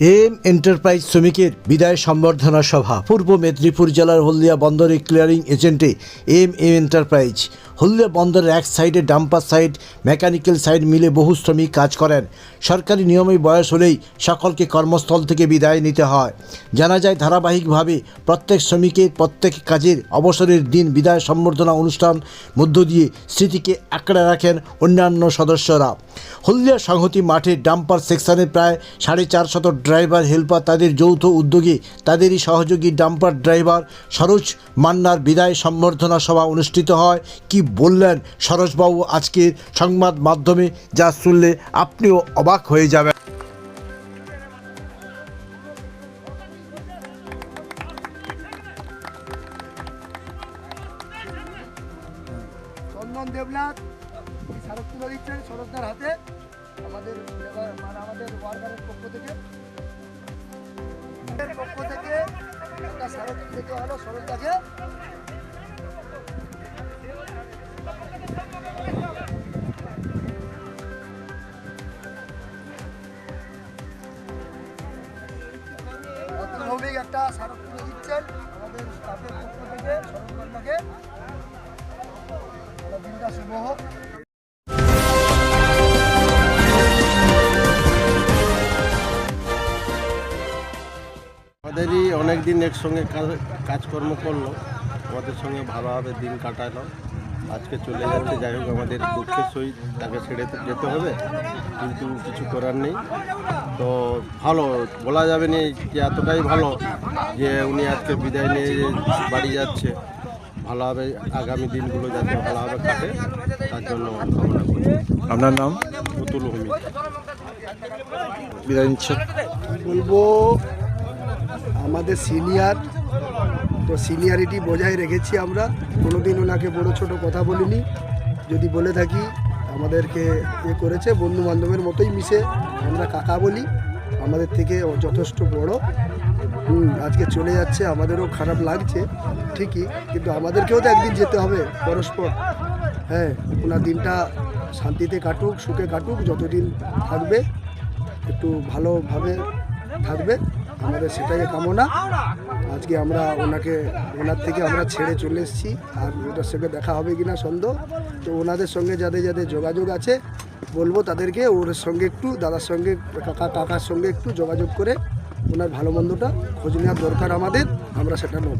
M enterprise শ্রমিকের বিদায় সম্বর্ধনা সভা। পূর্ব মেদিনীপুর জেলার হলদিয়া বন্দরে ক্লিয়ারিং এজেন্টে এম এম এন্টারপ্রাইজ। হলদিয়া বন্দরের এক সাইডে ডাম্পার সাইড, মেকানিক্যাল সাইড মিলে বহু শ্রমিক কাজ করেন। সরকারি নিয়মে বয়স হলেই সকলকে কর্মস্থল থেকে বিদায় নিতে হয়। জানা যায়, ধারাবাহিকভাবে প্রত্যেক শ্রমিকের প্রত্যেক কাজের অবসরের দিন বিদায় সম্বর্ধনা অনুষ্ঠান মধ্য দিয়ে স্মৃতিকে আঁকড়ে রাখেন অন্যান্য সদস্যরা। হলদিয়া সংহতি মাঠে ডাম্পার সেকশনে প্রায় সাড়ে চার শত ড্রাইভার, হেল্পার, তাদের যৌথ উদ্যোগে তাদেরই সহযোগী ডাম্পার ড্রাইভার সরোজ মান্নার বিদায় সম্বর্ধনা সভা অনুষ্ঠিত হয়। কি বললেন সরোজবাবু? আজকের সংবাদ মাধ্যমে যা শুনলে আপনিও অবাক হয়ে যাবেন। দেবনাথ, এই তুলে দিচ্ছেন হাতে আমাদের মানে আমাদের ওয়ার্কারের পক্ষ থেকে পক্ষ থেকে একটা স্মারক তুলে হলো সরকারকে ভৌমিক একটা স্মারক তুলে দিচ্ছেন আমাদের স্টাফের পক্ষ থেকে সরকারকে দিনটা শুভ হোক আমাদেরই অনেক দিন একসঙ্গে কাজ- কাজকর্ম করল। আমাদের সঙ্গে ভালোভাবে দিন কাটালো। আজকে চলে যাচ্ছে যাই হোক আমাদের দুঃখের সহিত তাকে ছেড়ে যেতে হবে কিন্তু কিছু করার নেই। তো ভালো বলা যাবে না যে এতটাই ভালো যে উনি আজকে বিদায় নিয়ে বাড়ি যাচ্ছে। ভালোভাবে আগামী দিনগুলো যাতে ভালোভাবে কাটে তার জন্য কামনা করি আপনার নাম? পুতুল ভূমি। বিদায় নিচ্ছেন বলব আমাদের সিনিয়র তো সিনিয়রিটি বজায় রেখেছি আমরা। কোনোদিন ওনাকে বড় ছোট কথা বলিনি। যদি বলে থাকি, আমাদেরকে এ করেছে বন্ধু বান্ধবের মতোই মিশে আমরা কাকা বলি। আমাদের থেকে যথেষ্ট বড়। আজকে চলে যাচ্ছে, আমাদেরও খারাপ লাগছে, ঠিকই, কিন্তু আমাদেরকেও তো একদিন যেতে হবে, পরস্পর। হ্যাঁ ওনার দিনটা শান্তিতে কাটুক, সুখে কাটুক, যতদিন থাকবে, একটু ভালোভাবে থাকবে। আমাদের সেটাই কামনা। আজকে আমরা ওনাকে ওনার থেকে আমরা ছেড়ে চলে এসেছি। আর ওটার সঙ্গে দেখা হবে কি না সন্দেহ। তো ওনাদের সঙ্গে যাদের যাদের যোগাযোগ আছে বলব তাদেরকে ওর সঙ্গে একটু দাদার সঙ্গে কাকা কাকার সঙ্গে একটু যোগাযোগ করে ওনার ভালো মন্দটা খোঁজ নেওয়ার দরকার আমাদের আমরা সেটা নেব।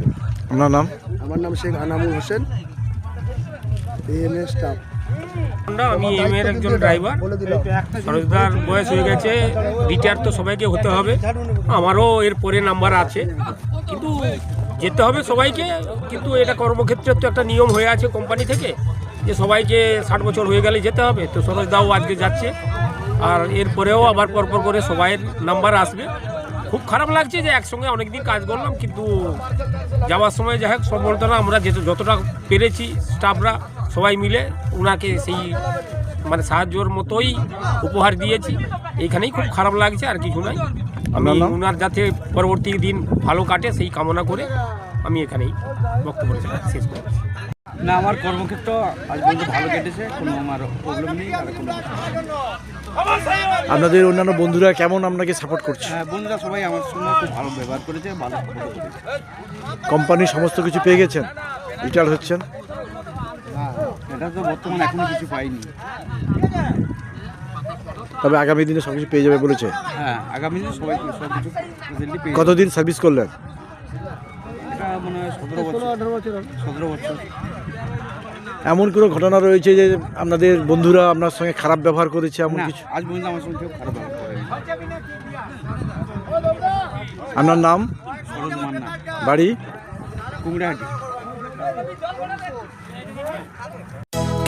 আপনার নাম? আমার নাম শেখ আনামুল হোসেন। এএমএ স্টাফ আমি এম এর একজন ড্রাইভার সরোজদার বয়স হয়ে গেছে রিটায়ার তো সবাইকে হতে হবে। আমারও এর পরে নাম্বার আছে। কিন্তু যেতে হবে সবাইকে কিন্তু এটা কর্মক্ষেত্রের তো একটা নিয়ম হয়ে আছে কোম্পানি থেকে যে সবাইকে ষাট বছর হয়ে গেলে যেতে হবে। তো সরোজদাও আজকে যাচ্ছে। আর এরপরেও আবার পরপর করে সবাইয়ের নাম্বার আসবে। খুব খারাপ লাগছে যে একসঙ্গে অনেকদিন কাজ করলাম কিন্তু যাওয়ার সময় যাই হোক সম্বর্ধনা আমরা যেটা যতটা পেরেছি স্টাফরা সবাই মিলে ওনাকে সেই মানে সাহায্যর মতোই উপহার দিয়েছি। এইখানেই খুব খারাপ লাগছে আর কিছু নাই। আমি ওনার যাতে পরবর্তী দিন ভালো কাটে সেই কামনা করে আমি এখানেই বক্তব্য শেষ করছি। না আমার কর্মক্ষেত্র আজ পর্যন্ত ভালো কেটেছে কোনো আমার প্রবলেম নেই আর কোনো আপনাদের অন্যান্য বন্ধুরা কেমন আপনাকে সাপোর্ট করছে? হ্যাঁ, বন্ধুরা সবাই আমার সঙ্গে খুব ভালো ব্যবহার করেছে ভালো কোম্পানির সমস্ত কিছু পেয়ে গেছেন? রিটায়ার হচ্ছেন? তো বর্তমানে এখনও কিছু পাইনি। তবে আগামী দিনে সব কিছু পেয়ে যাবে বলেছে? হ্যাঁ আগামী দিনে সবাই সব কিছু ফেসিলিটি পেয়ে কতদিন সার্ভিস করলেন? এটা মনে সতেরো বছর। সতেরো বছর। এমন কোনো ঘটনা রয়েছে যে আপনাদের বন্ধুরা আপনার সঙ্গে খারাপ ব্যবহার করেছে এমন না কিছু? আজ পর্যন্ত আমার সঙ্গে কেউ খারাপ ব্যবহার করেনি। আপনার নাম? সরোজ মান্না। বাড়ি? কুমড়াহাটি